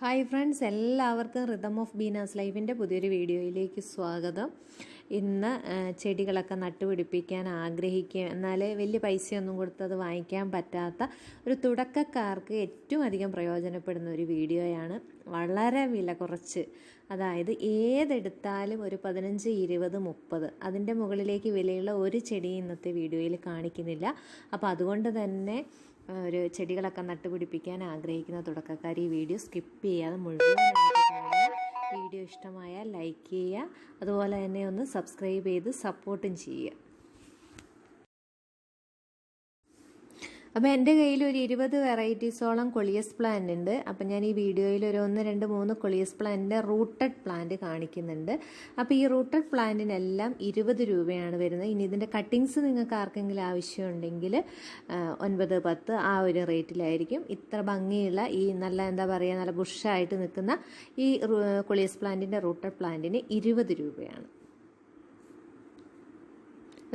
Hi friends എല്ലാവർക്കും rhythm of Beena's ലൈഫിന്റെ പുതിയൊരു വീഡിയോയിലേക്ക് സ്വാഗതം. ഇന്ന് ചെടികളൊക്കെ നട്ടുപിടിപ്പിക്കാൻ ആഗ്രഹിക്കുക. എന്നാൽ വലിയ പൈസയൊന്നും കൊടുത്ത് അത് വാങ്ങിക്കാൻ പറ്റാത്ത ഒരു തുടക്കക്കാർക്ക് ഏറ്റവും അധികം പ്രയോജനപ്പെടുന്ന ഒരു വീഡിയോയാണ്. വളരെ വില കുറച്ച്. അതായത് ഏതെടുത്താലും ഒരു പതിനഞ്ച് ഇരുപത് മുപ്പത്. അതിന്റെ മുകളിലേക്ക് വിലയുള്ള ഒരു ചെടി ഇന്നത്തെ വീഡിയോയിൽ കാണിക്കുന്നില്ല. അപ്പോൾ അതുകൊണ്ട് തന്നെ ഒരു ചെടികളൊക്കെ നട്ടുപിടിപ്പിക്കാൻ ആഗ്രഹിക്കുന്ന തുടക്കക്കാർ ഈ വീഡിയോ സ്കിപ്പ് ചെയ്യാതെ മുഴുവൻ വീഡിയോ ഇഷ്ടമായാൽ ലൈക്ക് ചെയ്യുക. അതുപോലെ തന്നെ ഒന്ന് സബ്സ്ക്രൈബ് ചെയ്ത് സപ്പോർട്ടും ചെയ്യുക. അപ്പോൾ എന്റെ കയ്യിൽ ഒരു ഇരുപത് വെറൈറ്റീസോളം കൊളിയസ് പ്ലാന്റ് ഉണ്ട്. അപ്പം ഞാൻ ഈ വീഡിയോയിൽ ഒരു ഒന്ന് രണ്ട് മൂന്ന് കൊളിയസ് പ്ലാന്റിന്റെ റൂട്ടഡ് പ്ലാന്റ് കാണിക്കുന്നുണ്ട്. അപ്പോൾ ഈ റൂട്ടഡ് പ്ലാന്റിനെല്ലാം ഇരുപത് രൂപയാണ് വരുന്നത്. ഇനി ഇതിന്റെ കട്ടിങ്സ് നിങ്ങൾക്ക് ആർക്കെങ്കിലും ആവശ്യമുണ്ടെങ്കിൽ ഒൻപത് പത്ത് ആ ഒരു റേറ്റിലായിരിക്കും. ഇത്ര ഭംഗിയുള്ള ഈ നല്ല എന്താ പറയുക നല്ല ബുഷായിട്ട് നിൽക്കുന്ന ഈ കൊളിയസ് പ്ലാന്റിന്റെ റൂട്ടഡ് പ്ലാന്റിന് ഇരുപത് രൂപയാണ്.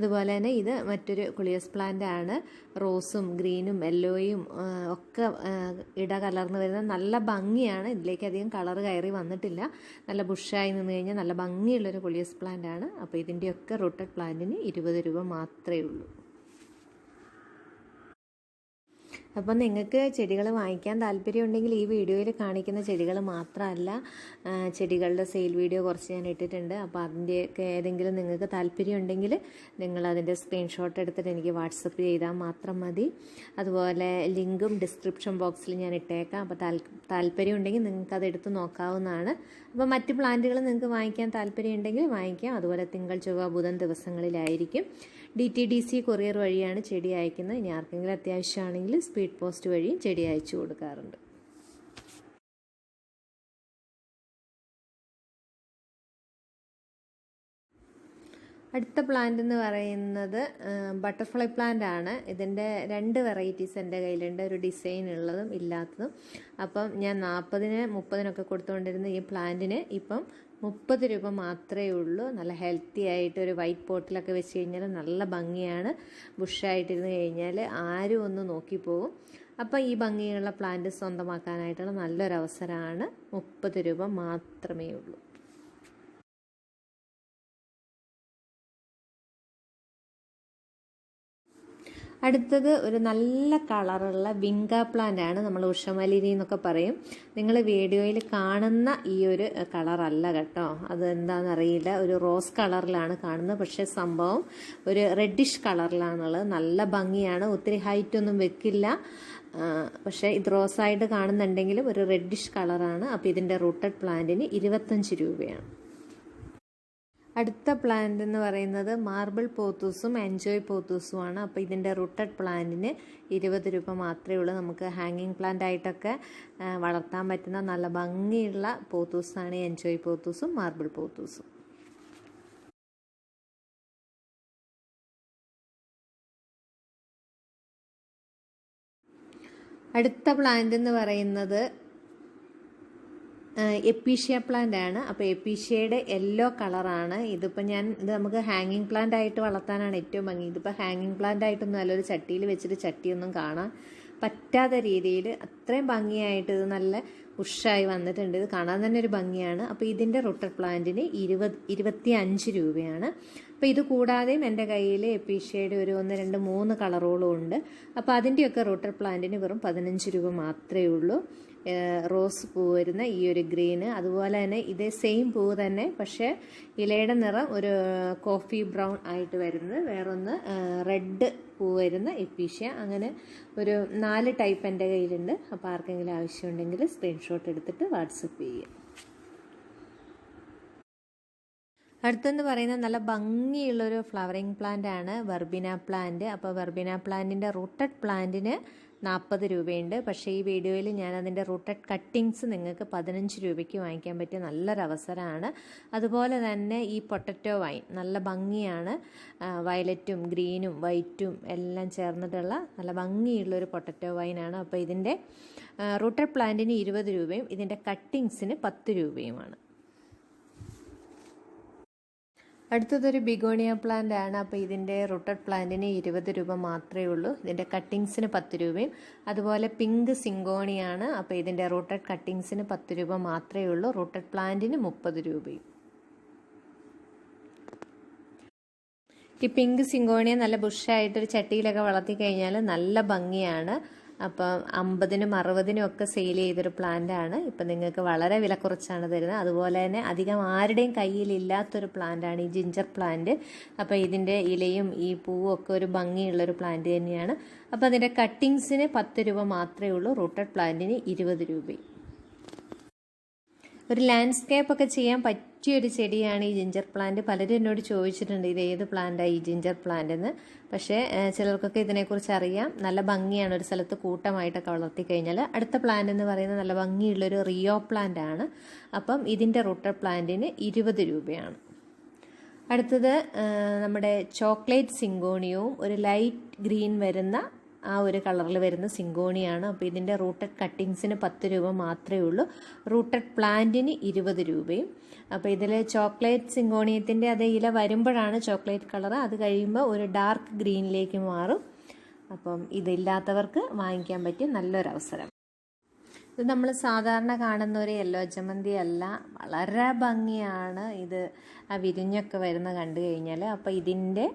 അതുപോലെ തന്നെ ഇത് മറ്റൊരു കുളിയസ് പ്ലാന്റ് ആണ്. റോസും ഗ്രീനും യെല്ലോയും ഒക്കെ ഇട കലർന്ന് വരുന്ന നല്ല ഭംഗിയാണ്. ഇതിലേക്ക് അധികം കളർ കയറി വന്നിട്ടില്ല. നല്ല ബുഷായി നിന്ന് കഴിഞ്ഞാൽ നല്ല ഭംഗിയുള്ളൊരു കുളിയസ് പ്ലാന്റ് ആണ്. അപ്പോൾ ഇതിന്റെയൊക്കെ റൂട്ടഡ് പ്ലാന്റിന് ഇരുപത് രൂപ മാത്രമേ ഉള്ളൂ. അപ്പം നിങ്ങൾക്ക് ചെടികൾ വാങ്ങിക്കാൻ താല്പര്യമുണ്ടെങ്കിൽ ഈ വീഡിയോയിൽ കാണിക്കുന്ന ചെടികൾ മാത്രമല്ല ചെടികളുടെ സെയിൽ വീഡിയോ കുറച്ച് ഞാൻ ഇട്ടിട്ടുണ്ട്. അപ്പോൾ അതിന്റെയൊക്കെ ഏതെങ്കിലും നിങ്ങൾക്ക് താല്പര്യമുണ്ടെങ്കിൽ നിങ്ങൾ അതിന്റെ സ്ക്രീൻഷോട്ട് എടുത്തിട്ട് എനിക്ക് വാട്സപ്പ് ചെയ്താൽ മാത്രം മതി. അതുപോലെ ലിങ്കും ഡിസ്ക്രിപ്ഷൻ ബോക്സിൽ ഞാൻ ഇട്ടേക്കാം. അപ്പോൾ താൽ താല്പര്യമുണ്ടെങ്കിൽ നിങ്ങൾക്ക് അത് എടുത്ത് നോക്കാവുന്നതാണ്. അപ്പോൾ മറ്റ് പ്ലാന്റുകൾ നിങ്ങൾക്ക് വാങ്ങിക്കാൻ താല്പര്യമുണ്ടെങ്കിൽ വാങ്ങിക്കാം. അതുപോലെ തിങ്കൾ ചൊവ്വ ബുധൻ ദിവസങ്ങളിലായിരിക്കും. D T D C courier വഴിയാണ് ചെടി അയക്കുന്നത്. ഇനി ആർക്കെങ്കിലും അത്യാവശ്യമാണെങ്കിൽ സ്പീഡ് പോസ്റ്റ് വഴിയും ചെടി അയച്ചു കൊടുക്കാറുണ്ട്. അടുത്ത പ്ലാന്റ് എന്ന് പറയുന്നത് ബട്ടർഫ്ലൈ പ്ലാന്റ് ആണ്. ഇതിന്റെ രണ്ട് വെറൈറ്റീസ് എന്റെ കയ്യിലുണ്ട്. ഒരു ഡിസൈൻ ഉള്ളതും ഇല്ലാത്തതും. അപ്പം ഞാൻ നാൽപ്പതിന് മുപ്പതിനൊക്കെ കൊടുത്തുകൊണ്ടിരുന്ന ഈ പ്ലാന്റിന് ഇപ്പം മുപ്പത് രൂപ മാത്രമേ ഉള്ളൂ. നല്ല ഹെൽത്തി ആയിട്ട് ഒരു വൈറ്റ് പോട്ടിലൊക്കെ വെച്ച് കഴിഞ്ഞാൽ നല്ല ഭംഗിയാണ്. ബുഷായിട്ടിരുന്ന് കഴിഞ്ഞാൽ ആരും ഒന്ന് നോക്കിപ്പോവും അപ്പോൾ ഈ ഭംഗിയുള്ള പ്ലാന്റ് സ്വന്തമാക്കാനായിട്ടുള്ള നല്ലൊരു അവസരമാണ് മുപ്പത് രൂപ മാത്രമേ ഉള്ളൂ. അടുത്തത് ഒരു നല്ല കളറുള്ള വിങ്ക പ്ലാന്റ് ആണ് നമ്മൾ ഉഷമലിനി എന്നൊക്കെ പറയും. നിങ്ങൾ വീഡിയോയിൽ കാണുന്ന ഈ ഒരു കളറല്ല കേട്ടോ. അത് എന്താണെന്നറിയില്ല. ഒരു റോസ് കളറിലാണ് കാണുന്നത്. പക്ഷേ സംഭവം ഒരു റെഡിഷ് കളറിലാണുള്ളത്. നല്ല ഭംഗിയാണ്. ഒത്തിരി ഹൈറ്റ് ഒന്നും വെക്കില്ല. പക്ഷേ ഇത് റോസായിട്ട് കാണുന്നുണ്ടെങ്കിലും ഒരു റെഡിഷ് കളറാണ്. അപ്പോൾ ഇതിന്റെ റൂട്ടഡ് പ്ലാന്റിന് ഇരുപത്തഞ്ച് രൂപയാണ്. അടുത്ത പ്ലാന്റ് എന്ന് പറയുന്നത് മാർബിൾ പോത്തൂസും എൻജോയ് പോത്തൂസുമാണ് അപ്പോൾ ഇതിന്റെ റൂട്ടഡ് പ്ലാന്റിന് ഇരുപത് രൂപ മാത്രമേ ഉള്ളൂ. നമുക്ക് ഹാങ്ങിങ് പ്ലാന്റ് ആയിട്ടൊക്കെ വളർത്താൻ പറ്റുന്ന നല്ല ഭംഗിയുള്ള പോത്തൂസാണ് എൻജോയ് പോത്തൂസും മാർബിൾ പോത്തൂസും അടുത്ത പ്ലാന്റ് എന്ന് പറയുന്നത് എപ്പീഷ്യ പ്ലാന്റ് ആണ്. അപ്പോൾ എപ്പീഷ്യയുടെ യെല്ലോ കളറാണ് ഇതിപ്പോൾ ഞാൻ ഇത് നമുക്ക് ഹാങ്ങിങ് പ്ലാന്റ് ആയിട്ട് വളർത്താനാണ് ഏറ്റവും ഭംഗി. ഇതിപ്പോൾ ഹാങ്ങിങ് പ്ലാന്റ് ആയിട്ടൊന്നും അല്ല ഒരു ചട്ടിയിൽ വെച്ചിട്ട് ചട്ടിയൊന്നും കാണാൻ പറ്റാത്ത രീതിയിൽ അത്രയും ഭംഗിയായിട്ട് ഇത് നല്ല ഉഷായി വന്നിട്ടുണ്ട്. ഇത് കാണാൻ തന്നെ ഒരു ഭംഗിയാണ്. അപ്പോൾ ഇതിന്റെ റൊട്ടർ പ്ലാന്റിന് ഇരുപത് ഇരുപത്തി അഞ്ച് രൂപയാണ്. അപ്പോൾ ഇത് കൂടാതെയും എന്റെ കയ്യിൽ എപ്പീഷ്യയുടെ ഒരു ഒന്ന് രണ്ട് മൂന്ന് കളറുകളും ഉണ്ട്. അപ്പോൾ അതിന്റെയൊക്കെ റൊട്ടർ പ്ലാന്റിന് വെറും പതിനഞ്ച് രൂപ മാത്രമേ ഉള്ളൂ. റോസ് പൂ വരുന്ന ഈ ഒരു ഗ്രീന്. അതുപോലെ തന്നെ ഇതേ സെയിം പൂ തന്നെ പക്ഷേ ഇലയുടെ നിറം ഒരു കോഫി ബ്രൗൺ ആയിട്ട് വരുന്നത്. വേറൊന്ന് റെഡ് പൂ വരുന്ന എപ്പീഷ്യ. അങ്ങനെ ഒരു നാല് ടൈപ്പ് എന്റെ കയ്യിലുണ്ട്. അപ്പോൾ ആർക്കെങ്കിലും ആവശ്യമുണ്ടെങ്കിൽ സ്ക്രീൻഷോട്ട് എടുത്തിട്ട് വാട്സപ്പ് ചെയ്യുക. അടുത്തെന്ന് പറയുന്നത് നല്ല ഭംഗിയുള്ളൊരു ഫ്ലവറിങ് പ്ലാന്റ് ആണ്. വെർബിന പ്ലാന്റ് അപ്പോൾ വെർബിന പ്ലാന്റിന്റെ റൂട്ടഡ് പ്ലാന്റിന് നാൽപ്പത് രൂപയുണ്ട്. പക്ഷേ ഈ വീഡിയോയിൽ ഞാൻ അതിന്റെ റൂട്ടഡ് കട്ടിങ്സ് നിങ്ങൾക്ക് പതിനഞ്ച് രൂപയ്ക്ക് വാങ്ങിക്കാൻ പറ്റിയ നല്ലൊരു അവസരമാണ് അതുപോലെ തന്നെ ഈ പൊട്ടറ്റോ വൈൻ നല്ല ഭംഗിയാണ്. വയലറ്റും ഗ്രീനും വൈറ്റും എല്ലാം ചേർന്നിട്ടുള്ള നല്ല ഭംഗിയുള്ളൊരു പൊട്ടറ്റോ വൈനാണ്. അപ്പോൾ ഇതിന്റെ റൂട്ടഡ് പ്ലാന്റിന് ഇരുപത് രൂപയും ഇതിന്റെ കട്ടിങ്സിന് പത്ത് രൂപയുമാണ്. അടുത്തതൊരു ബിഗോണിയ പ്ലാന്റ് ആണ്. അപ്പോൾ ഇതിന്റെ റൂട്ടഡ് പ്ലാന്റിന് ഇരുപത് രൂപ മാത്രമേ ഉള്ളൂ. ഇതിന്റെ കട്ടിങ്സിന് പത്ത് രൂപയും അതുപോലെ പിങ്ക് സിങ്കോണിയാണ് അപ്പോൾ ഇതിന്റെ റൂട്ടഡ് കട്ടിങ്സിന് പത്ത് രൂപ മാത്രമേ ഉള്ളൂ. റൂട്ടഡ് പ്ലാന്റിന് മുപ്പത് രൂപയും. ഈ പിങ്ക് സിങ്കോണിയ നല്ല ബുഷായിട്ടൊരു ചട്ടിയിലൊക്കെ വളർത്തി കഴിഞ്ഞാൽ നല്ല ഭംഗിയാണ്. അപ്പം അമ്പതിനും അറുപതിനും ഒക്കെ സെയിൽ ചെയ്തൊരു പ്ലാന്റാണ് ഇപ്പം നിങ്ങൾക്ക് വളരെ വില കുറച്ചാണ് തരുന്നത്. അതുപോലെ തന്നെ അധികം ആരുടെയും കയ്യിലില്ലാത്തൊരു ആണ് ഈ ജിഞ്ചർ പ്ലാന്റ് അപ്പോൾ ഇതിന്റെ ഇലയും ഈ പൂവും ഒക്കെ ഒരു ഭംഗിയുള്ളൊരു പ്ലാന്റ് തന്നെയാണ്. അപ്പോൾ അതിന്റെ കട്ടിങ്സിന് പത്ത് രൂപ മാത്രമേ ഉള്ളൂ. റൂട്ടഡ് പ്ലാന്റിന് ഇരുപത് രൂപയും. ഒരു ലാൻഡ്സ്കേപ്പ് ഒക്കെ ചെയ്യാൻ പറ്റിയൊരു ചെടിയാണ് ഈ ജിഞ്ചർ പ്ലാന്റ് പലരും എന്നോട് ചോദിച്ചിട്ടുണ്ട് ഇത് ഏത് പ്ലാന്റാണ് ഈ ജിഞ്ചർ പ്ലാന്റ് എന്ന്. പക്ഷേ ചിലർക്കൊക്കെ ഇതിനെക്കുറിച്ച് അറിയാം. നല്ല ഭംഗിയാണ് ഒരു സ്ഥലത്ത് കൂട്ടമായിട്ടൊക്കെ വളർത്തി കഴിഞ്ഞാൽ. അടുത്ത പ്ലാന്റ് എന്ന് പറയുന്നത് നല്ല ഭംഗിയുള്ളൊരു റിയോ പ്ലാന്റ് ആണ്. അപ്പം ഇതിന്റെ റൂട്ടർ പ്ലാന്റിന് ഇരുപത് രൂപയാണ്. അടുത്തത് നമ്മുടെ ചോക്ലേറ്റ് സിങ്കോണിയവും ഒരു ലൈറ്റ് ഗ്രീൻ വരുന്ന ആ ഒരു കളറിൽ വരുന്ന സിങ്കോണിയാണ്. അപ്പോൾ ഇതിന്റെ റൂട്ടഡ് കട്ടിങ്സിന് പത്ത് രൂപ മാത്രമേ ഉള്ളൂ. റൂട്ടഡ് പ്ലാന്റിന് ഇരുപത് രൂപയും. അപ്പോൾ ഇതിൽ ചോക്ലേറ്റ് സിങ്കോണിയത്തിന്റെ അതേ ഇല വരുമ്പോഴാണ് ചോക്ലേറ്റ് കളർ അത് കഴിയുമ്പോൾ ഒരു ഡാർക്ക് ഗ്രീനിലേക്ക് മാറും. അപ്പം ഇതില്ലാത്തവർക്ക് വാങ്ങിക്കാൻ പറ്റിയ നല്ലൊരു അവസരം നമ്മൾ സാധാരണ കാണുന്ന ഒരു യെല്ലോ അല്ല. വളരെ ഭംഗിയാണ് ഇത് ആ വിരിഞ്ഞൊക്കെ വരുന്ന കണ്ടു കഴിഞ്ഞാൽ അപ്പോൾ ഇതിന്റെ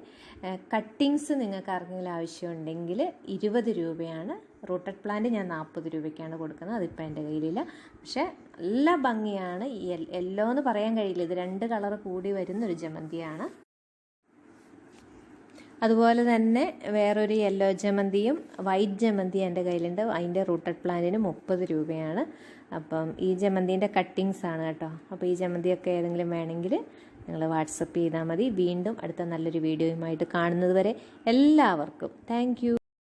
കട്ടിങ്സ് നിങ്ങൾക്ക് ആർക്കെങ്കിലും ആവശ്യമുണ്ടെങ്കിൽ ഇരുപത് രൂപയാണ്. റൂട്ടഡ് പ്ലാന്റ് ഞാൻ നാൽപ്പത് രൂപയ്ക്കാണ് കൊടുക്കുന്നത്. അതിപ്പോൾ എന്റെ കയ്യിലില്ല. പക്ഷേ നല്ല ഭംഗിയാണ്. യെല്ലോ എന്ന് പറയാൻ കഴിയില്ല. ഇത് രണ്ട് കളർ കൂടി വരുന്നൊരു ജമന്തിയാണ്. അതുപോലെ തന്നെ വേറൊരു യെല്ലോ ജമന്തിയും വൈറ്റ് ജമന്തി എന്റെ കയ്യിലുണ്ട്. അതിന്റെ റൂട്ടഡ് പ്ലാന്റിന് മുപ്പത് രൂപയാണ്. അപ്പം ഈ ജമന്തിന്റെ കട്ടിങ്സ് ആണ് കേട്ടോ. അപ്പോൾ ഈ ജമന്തിയൊക്കെ ഏതെങ്കിലും വേണമെങ്കിൽ നിങ്ങൾ വാട്സപ്പ് ചെയ്താൽ മതി. വീണ്ടും അടുത്ത നല്ലൊരു വീഡിയോയുമായിട്ട് കാണുന്നത് വരെ എല്ലാവർക്കും. താങ്ക്